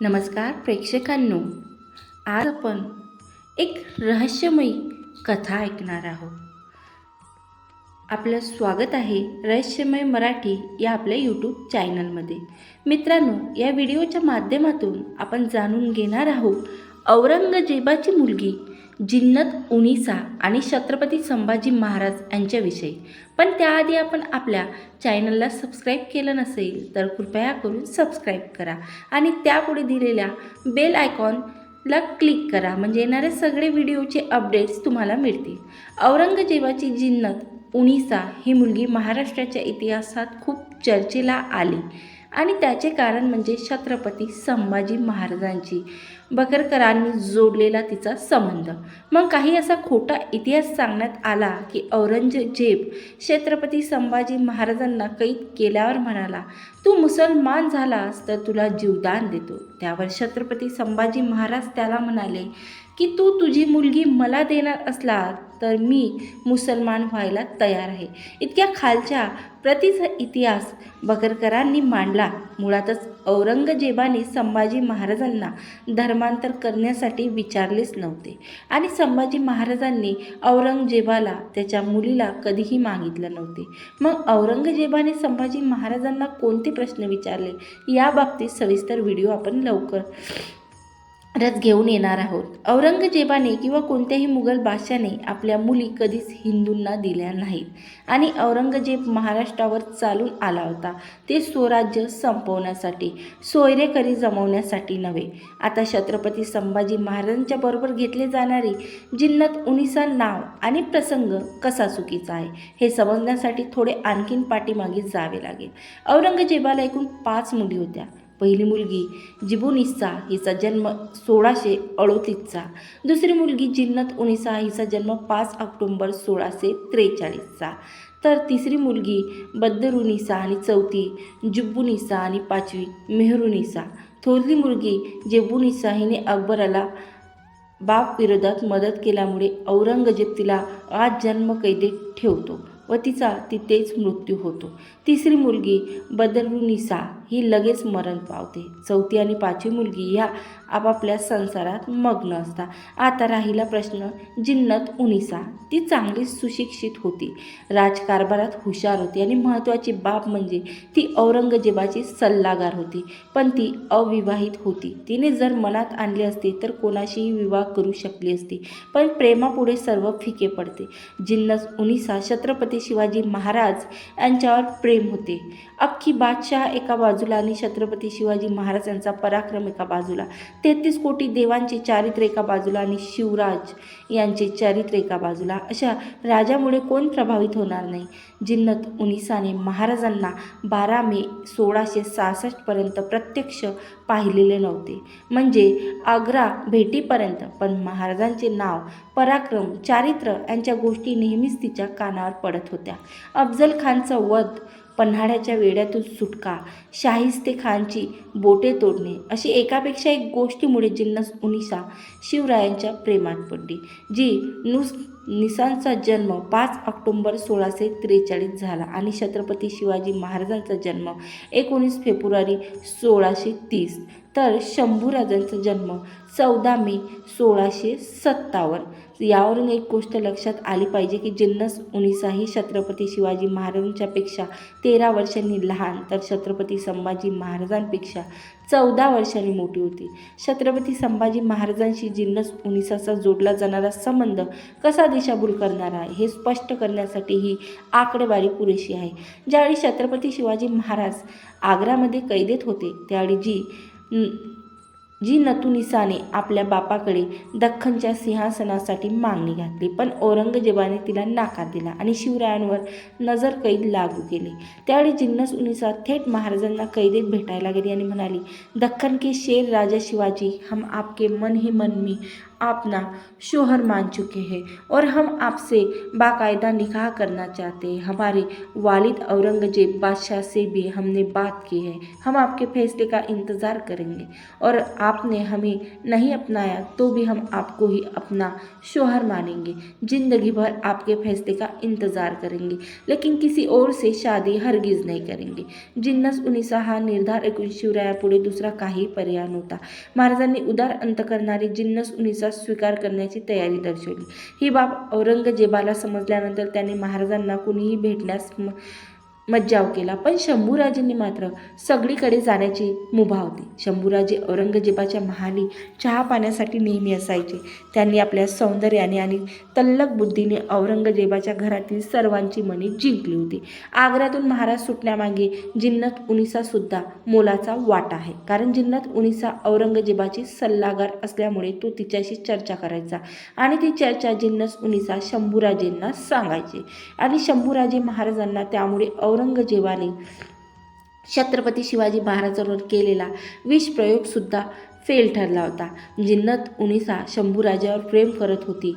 नमस्कार प्रेक्षकांनो आज आपण एक रहस्यमयी कथा ऐकणार आहोत. आपलं स्वागत आहे रहस्यमय मराठी या आपल्या यूट्यूब चॅनलमध्ये मित्रांनो या व्हिडिओच्या माध्यमातून आपण जाणून घेणार आहोत औरंगजेबाची मुलगी जिन्नत उनिसा आणि छत्रपती संभाजी महाराज यांच्याविषयी. पण त्याआधी आपण आपल्या चॅनलला सबस्क्राईब केलं नसेल तर कृपया करून सबस्क्राईब करा आणि त्यापुढे दिलेल्या बेल आयकॉनला क्लिक करा म्हणजे येणारे सगळे व्हिडिओचे अपडेट्स तुम्हाला मिळतील. औरंगजेबाची जिन्नत उनिसा ही मुलगी महाराष्ट्राच्या इतिहासात खूप चर्चेला आली. आणि त्याचे कारण म्हणजे छत्रपती संभाजी महाराजांची. बकरकरांनी जोडलेला तिचा संबंध. मग काही असा खोटा इतिहास सांगण्यात आला की औरंगजेब छत्रपती संभाजी महाराजांना कैद केल्यावर म्हणाला तू मुसलमान झालास तर तुला जीवदान देतो. त्यावर छत्रपती संभाजी महाराज त्याला म्हणाले की तू तुझी मुलगी मला देणार असला तर मी मुसलमान व्हायला तयार आहे. इतक्या खालच्या प्रतीचा इतिहास बकरकरांनी मांडला. मुळातच औरंगजेबाने संभाजी महाराजांना धर्मांतर करण्यासाठी विचारलेच नव्हते. आणि संभाजी महाराजांनी औरंगजेबाला त्याच्या मुलीला कधीही मागितलं नव्हते. मग औरंगजेबाने संभाजी महाराजांना कोणते प्रश्न विचारले? याबाबतीत सविस्तर व्हिडिओ आपण लवकर रथ घेऊन येणार आहोत. औरंगजेबाने किंवा कोणत्याही मुघल बादशाने आपल्या मुली कधीच हिंदूंना दिल्या नाहीत. आणि औरंगजेब महाराष्ट्रावर चालून आला होता. ते स्वराज्य संपवण्यासाठी सोयरेकरी जमवण्यासाठी नव्हे. आता छत्रपती संभाजी महाराजांच्या बरोबर घेतले जाणारे जिन्नत उनिसा नाव आणि प्रसंग कसा चुकीचा आहे हे समजण्यासाठी थोडे आणखीन पाठीमागे जावे लागेल. औरंगजेबाला एकूण पाच मुली होत्या. पहिली मुलगी जिबुनिस्सा हिचा जन्म सोळाशे अडोतीसचा. दुसरी मुलगी जिन्नत उनिसा हिचा जन्म पाच ऑक्टोंबर सोळाशे त्रेचाळीसचा. तर तिसरी मुलगी बद्दरुनिसा आणि चौथी जुब्बुनिसा आणि पाचवी मेहरुनिसा. थोरली मुलगी जेबुनिसा हिने अकबराला बाप विरोधात मदत केल्यामुळे औरंगजेब तिला आज जन्मकैदेत ठेवतो व तिचा तिथेच मृत्यू होतो. तिसरी मुलगी बदरुनिसा ही लगेच मरण पावते. चौथी आणि पाचवी मुलगी ह्या आपापल्या संसारात मग्न असता. आता राहिला प्रश्न जिन्नत उनिसा. ती चांगली सुशिक्षित होती. राजकारभारात हुशार होती आणि महत्त्वाची बाब म्हणजे ती औरंगजेबाची सल्लागार होती. पण ती अविवाहित होती. तिने जर मनात आणले असते तर कोणाशीही विवाह करू शकली असती. पण प्रेमापुढे सर्व फिके पडते. जिन्नत उनिसा छत्रपती शिवाजी महाराज यांच्यावर प्रेम होते. अख्खी बादशाह एका बाजू बाजूला आणि छत्रपती शिवाजी महाराजांचा पराक्रम एका बाजूला. तेहतीस कोटी देवांचे चारित्र्य एका बाजूला आणि शिवराज यांचे चारित्र्य एका बाजूला. अशा राजामुळे कोण प्रभावित होणार नाही? जिन्नत उनिसाने महाराजांना बारा मे सोळाशे सहासष्टपर्यंत प्रत्यक्ष पाहिलेले नव्हते. म्हणजे आग्रा भेटीपर्यंत. पण महाराजांचे नाव पराक्रम चारित्र्य यांच्या गोष्टी नेहमीच तिच्या कानावर पडत होत्या. अफजल खानचा वध पन्हाळ्याच्या वेड्यातून सुटका शाहिस्ते खानची बोटे तोडणे अशी एकापेक्षा एक गोष्टीमुळे जिन्नस उनिसा शिवरायांच्या प्रेमात पडली जी नुस निसांचा जन्म पाच ऑक्टोंबर सोळाशे त्रेचाळीस झाला आणि छत्रपती शिवाजी महाराजांचा जन्म एकोणीस फेब्रुवारी सोळाशे तीस तर शंभूराजांचा जन्म चौदा मे सोळाशे सत्तावन्न. यावरून एक गोष्ट लक्षात आली पाहिजे की जिन्नस उनिसा ही छत्रपती शिवाजी महाराजांच्यापेक्षा तेरा वर्षांनी लहान तर छत्रपती संभाजी महाराजांपेक्षा चौदा वर्षांनी मोठी होती. छत्रपती संभाजी महाराजांशी जिन्नस उनिसाचा जोडला जाणारा संबंध कसा दिशाभूल करणारा आहे हे स्पष्ट करण्यासाठी ही आकडेवारी पुरेशी आहे. ज्यावेळी छत्रपती शिवाजी महाराज आग्रामध्ये कैदेत होते त्यावेळी जी जी नतुनिसाने आपल्या बापाकडे दख्खनच्या सिंहासनासाठी मागणी घातली पण औरंगजेबाने तिला नाकार दिला आणि शिवरायांवर नजर कैद लागू केले. त्यावेळी जिन्नस उनिसा थेट महाराजांना कैदेत भेटायला गेली आणि म्हणाली दख्खन के शेर राजा शिवाजी हम आपके मन ही मन मी अपना शोहर मान चुके हैं और हम आपसे बाकायदा निकाह करना चाहते हैं। हमारे वालिद औरंगज़ेब बादशाह से भी हमने बात की है। हम आपके फैसले का इंतज़ार करेंगे और आपने हमें नहीं अपनाया तो भी हम आपको ही अपना शोहर मानेंगे। ज़िंदगी भर आपके फैसले का इंतज़ार करेंगे, लेकिन किसी और से शादी हरगिज नाही करेंगे। जिन्नस उनिसा हा निर्धार ऐकून शिवरायापुढे दुसरा काही पर्याय नव्हता महाराजांनी उदार अंत करणारी जिन्नस उनिसा स्वीकार करण्याची तयारी दर्शवली. ही बाब औरंगजेबाला समजल्यानंतर त्याने महाराजांना कुणीही भेटण्यास म- मज्जाव केला. पण शंभूराजेंनी मात्र सगळीकडे जाण्याची मुभा होती. शंभूराजे औरंगजेबाच्या महाली चहा पाण्यासाठी नेहमी असायचे. त्यांनी आपल्या सौंदर्याने आणि तल्लक बुद्धीने औरंगजेबाच्या घरातील सर्वांची मने जिंकली होती. आग्र्यातून महाराज सुटण्यामागे जिन्नत उनिसासुद्धा मोलाचा वाटा आहे. कारण जिन्नत उनिसा औरंगजेबाची सल्लागार असल्यामुळे तो तिच्याशी चर्चा करायचा आणि ती चर्चा जिन्नस उनिसा शंभूराजेंना सांगायचे. आणि शंभूराजे महाराजांना त्यामुळे औरंगजेबाने छत्रपती शिवाजी महाराजांवर केलेला विषप्रयोगसुद्धा फेल ठरला होता. जिन्नत उनिसा शंभूराजावर प्रेम करत होती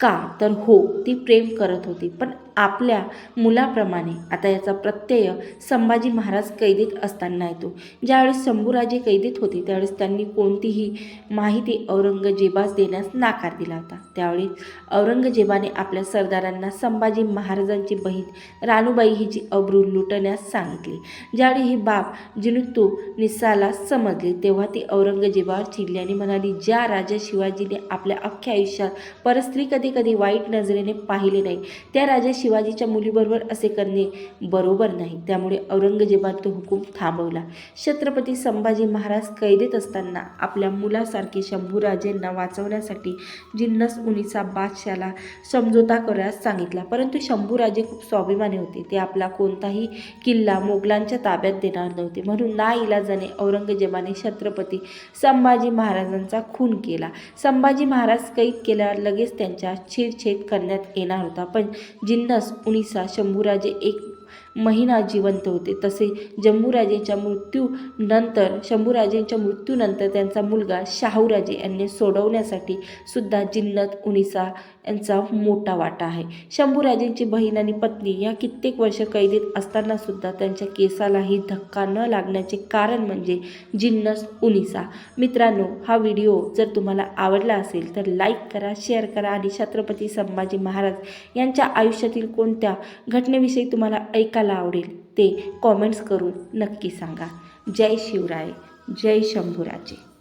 का? तर हो ती प्रेम करत होती. पण आपल्या मुलाप्रमाणे. आता याचा प्रत्यय संभाजी महाराज कैदेत असताना येतो. ज्यावेळेस शंभूराजे कैदेत होते त्यावेळेस त्यांनी कोणतीही माहिती औरंगजेबास देण्यास नाकार दिला होता. त्यावेळी औरंगजेबाने आपल्या सरदारांना संभाजी महाराजांची बहीण रानूबाई हिची अब्रू लुटण्यास सांगितले. ज्यावेळी ही बाब जिनुत्तू निसाला समजली तेव्हा ती औरंगजेबावर चिडली आणि म्हणाली ज्या राजा शिवाजीने आपल्या अख्ख्या आयुष्यात परस्त्री कधी कधी वाईट नजरेने पाहिले नाही त्या राजा शिवाजीच्या मुलीबरोबर असे करणे बरोबर नाही. त्यामुळे औरंगजेबात तो हुकूम थांबवला. छत्रपती संभाजी महाराज कैदेत असताना आपल्या मुलासारखे शंभूराजेंना वाचवण्यासाठी जिन्नस उनीचा बादशाला समझोता करण्यास सांगितला. परंतु शंभूराजे खूप स्वाभिमानी होते. ते आपला कोणताही किल्ला मोगलांच्या ताब्यात देणार नव्हते. म्हणून ना इलाजाने औरंगजेबाने छत्रपती संभाजी महाराजांचा खून केला. संभाजी महाराज कैद केल्यावर लगेच त्यांच्या छेडछेद करण्यात येणार होता. पण जिन्नस उनिसा शंभूराजे एक महिना जिवंत होते. तसे जम्बूराजेच्या मृत्यूनंतर शंभूराजेंच्या मृत्यूनंतर त्यांचा मुलगा शाहूराजे यांनी सोडवण्यासाठी सुद्धा जिन्नत उनिसा यांचा मोठा वाटा आहे. शंभूराजेंची बहीण आणि पत्नी या कित्येक वर्ष कैदेत असताना सुद्धा त्यांच्या केसालाही धक्का न लागण्याचे कारण म्हणजे जिन्नस उनिसा. मित्रांनो हा व्हिडिओ जर तुम्हाला आवडला असेल तर लाईक करा शेअर करा आणि छत्रपती संभाजी महाराज यांच्या आयुष्यातील कोणत्या घटनेविषयी तुम्हाला ऐका कोणाला आवडेल ते कॉमेंट्स करून नक्की सांगा. जय शिवराय जय शंभूराजे.